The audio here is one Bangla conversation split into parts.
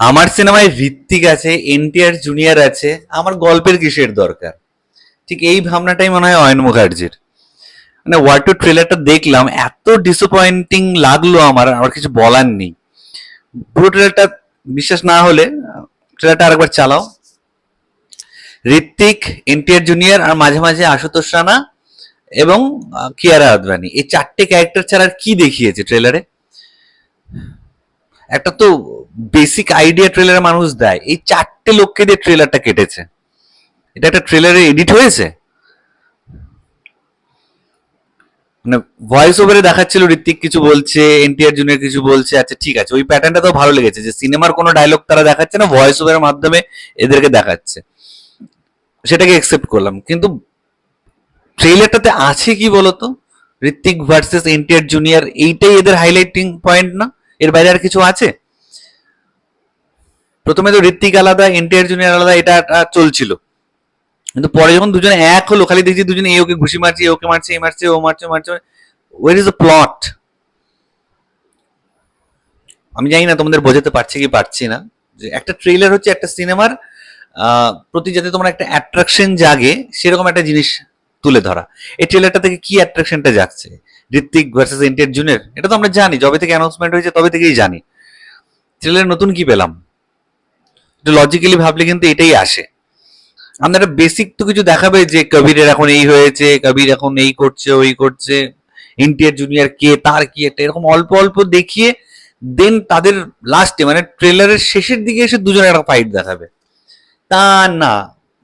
আমার সিনেমায় ঋত্বিক আছে, এনটিআর জুনিয়র আছে, আমার গল্পের কিসের দরকার? ঠিক এই ভাবনাটাই মনে হয় অয়ন মুখার্জির। মানে ওয়ার টু ট্রেলারটা দেখলাম, এত ডিসঅ্যাপয়েন্টিং লাগল আমার আমার কিছু বলার নেই। পুরো ট্রেলারটা বিশ্বাস না হলে ট্রেলারটা আরেকবার চালাও। ঋত্বিক, এনটিআর জুনিয়র, আর মাঝে মাঝে আশুতোষ রানা এবং কিয়ারা আদবানি। এই চারটে ক্যারেক্টার ছাড়া আর কি দেখিয়েছে ট্রেলারে একটা তো বেসিক আইডিয়া ট্রেলারে মানুষ দেয়। এই চারটে লোককে দিয়ে ট্রেলারটা কেটেছে। এটা একটা ট্রেলারে এডিট হয়েছে? মানে ভয়েস ওভারে দেখাচ্ছিল ঋত্বিক কিছু বলছে এনটিআর জুনিয়র কিছু বলছে আচ্ছা ঠিক আছে, ওই প্যাটার্নটা তো ভালো লেগেছে যে সিনেমার কোনো ডায়লগ তারা দেখাচ্ছে না ভয়েস ওভারের মাধ্যমে এদেরকে দেখাচ্ছে। সেটাকে একসেপ্ট করলাম। কিন্তু ট্রেলারটাতে আছে কি বলতো? ঋত্বিক ভার্সেস এনটিআর জুনিয়র এইটাই এদের হাইলাইটিং পয়েন্ট না? এর বাইরে আর কিছু আছে? প্রথমে তো ঋত্বিক আলাদা, এনটিআর জুনিয়র আলাদা, এটা চলছিল। কিন্তু পরে যখন দুজনে এক হলো, খালি দেখছি দুজনে এ ওকে ঘুষি মারছে ওকে মারছে, এ মারছে, ও মারছে মারছে ওয়ার ইজ দ্য প্লট আমি জানি না তোমাদের বোঝাতে পারছি কি পারছি না। যে একটা ট্রেলার হচ্ছে, একটা সিনেমার প্রতি যাতে তোমার একটা অ্যাট্রাকশন জাগে, সেরকম একটা জিনিস তুলে ধরা। এই ট্রেলারটা থেকে কি অ্যাট্রাকশনটা জাগছে? Hrithik versus NTR junior? এটা তো আমরা জানি, যবে থেকে অ্যানাউন্সমেন্ট হয়েছে, তবে থেকেই জানি। ট্রেলার নতুন কি পেলাম? লজিক্যালি ভাবলে কিন্তু এটাই আসে। আপনারা বেসিক তো কিছু দেখাবে যে কবিরের এখন এই হয়েছে, কবির এখন এই করছে, ওই করছে ইন্টিয়ার জুনিয়র কে, তার কি একটা, এরকম অল্প অল্প দেখিয়ে দেন তাদের লাস্টে মানে ট্রেলারের শেষের দিকে এসে দুজনে একটা ফাইট দেখাবে। তা না।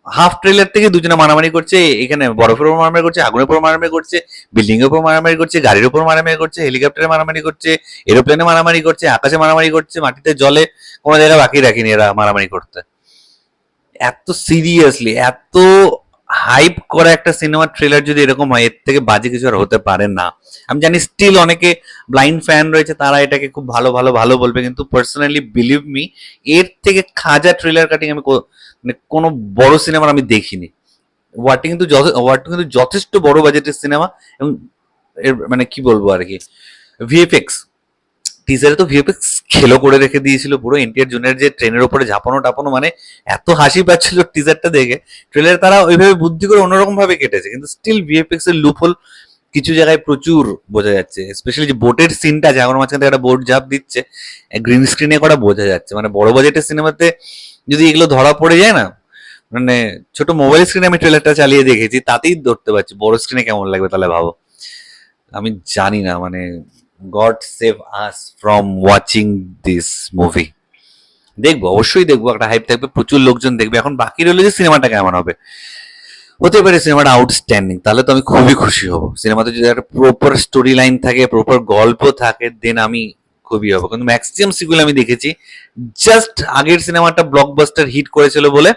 হাফ ট্রেলার থেকে দুজনে মারামারি করছে, এখানে বরফের উপর মারামারি করছে, আগুনের উপর মারামারি করছে বিল্ডিং এর উপর মারামারি করছে, গাড়ির উপর মারামারি করছে হেলিকপ্টারে মারামারি করছে এরোপ্লেনে মারামারি করছে, আকাশে মারামারি করছে, মাটিতে জলে কোনো জায়গায় বাকি রাখিনি এরা মারামারি করতে। এত সিরিয়াসলি এত হাইপ করা একটা সিনেমার ট্রেলার যদি এরকম হয়, এর থেকে বাজে কিছু আর হতে পারে না। আমি জানি স্টিল অনেকে ব্লাইন্ড ফ্যান রয়েছে, তারা এটাকে খুব ভালো ভালো ভালো বলবে, কিন্তু পার্সোনালি বিলিভ মি এর থেকে খাজা ট্রেলার কাটিং আমি মানে কোনো বড় সিনেমার আমি দেখিনি। ওয়ার্টি কিন্তু ওয়ার্টি কিন্তু যথেষ্ট বড় বাজেটের সিনেমা এবং মানে কি বলব আর কি ভিএফএক্স টিজারে তো ভিএফএক্স খেলো করে রেখে দিয়েছিল পুরো এনটিআর জুনিয়র যে ট্রেনের ওপরে ঝাপানো টাপানো মানে এত হাসি পাচ্ছিল টিজারটা দেখে। ট্রেলার তারা ওইভাবে বুদ্ধি করে অন্যরকম ভাবে কেটেছে, কিন্তু স্টিল ভিএফএক্স এর লুপহোল কিছু জায়গায় প্রচুর বোঝা যাচ্ছে। স্পেশালি যে বোটের সিনটা আছে এখন মাঝখান একটা বোট ঝাপ দিচ্ছে গ্রিন স্ক্রিনে করা বোঝা যাচ্ছে। মানে বড় বাজেটের সিনেমাতে যদি এগুলো ধরা পড়ে যায় না মানে ছোট মোবাইল স্ক্রিনে আমি ট্রেলারটা চালিয়ে দেখেছি, তাতেই ধরতে পারছি, বড় স্ক্রিনে কেমন লাগবে তাহলে ভাবো। আমি জানি না মানে God save us from watching this movie দেখব, অবশ্যই দেখব, একটা হাইপ থাকবে, প্রচুর লোকজন দেখবে। এখন বাকি রইল যে সিনেমাটা কেমন হবে? হতে পারে সিনেমাটা আউটস্ট্যান্ডিং তাহলে তো আমি খুবই খুশি হব। সিনেমাতে যদি একটা প্রপার স্টোরি লাইন থাকে প্রপার গল্প থাকে দেন আমি খুবই হব। কিন্তু ম্যাক্সিমাম সিকুয়েল আমি দেখেছি জাস্ট আগের সিনেমাটা ব্লকবাস্টার হিট করেছিল বলে,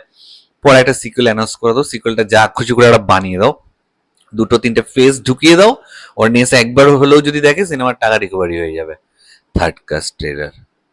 পরে একটা সিকুয়েল অ্যানাউন্স করে দাও সিকুয়েলটা যা খুশি করে একটা বানিয়ে দাও। দুটো তিনটে ফেস ঢুকিয়ে দাও। অডিয়েন্স একবার হলেও যদি দেখে সিনেমার টাকা রিকভারি হয়ে যাবে। Third caste trailer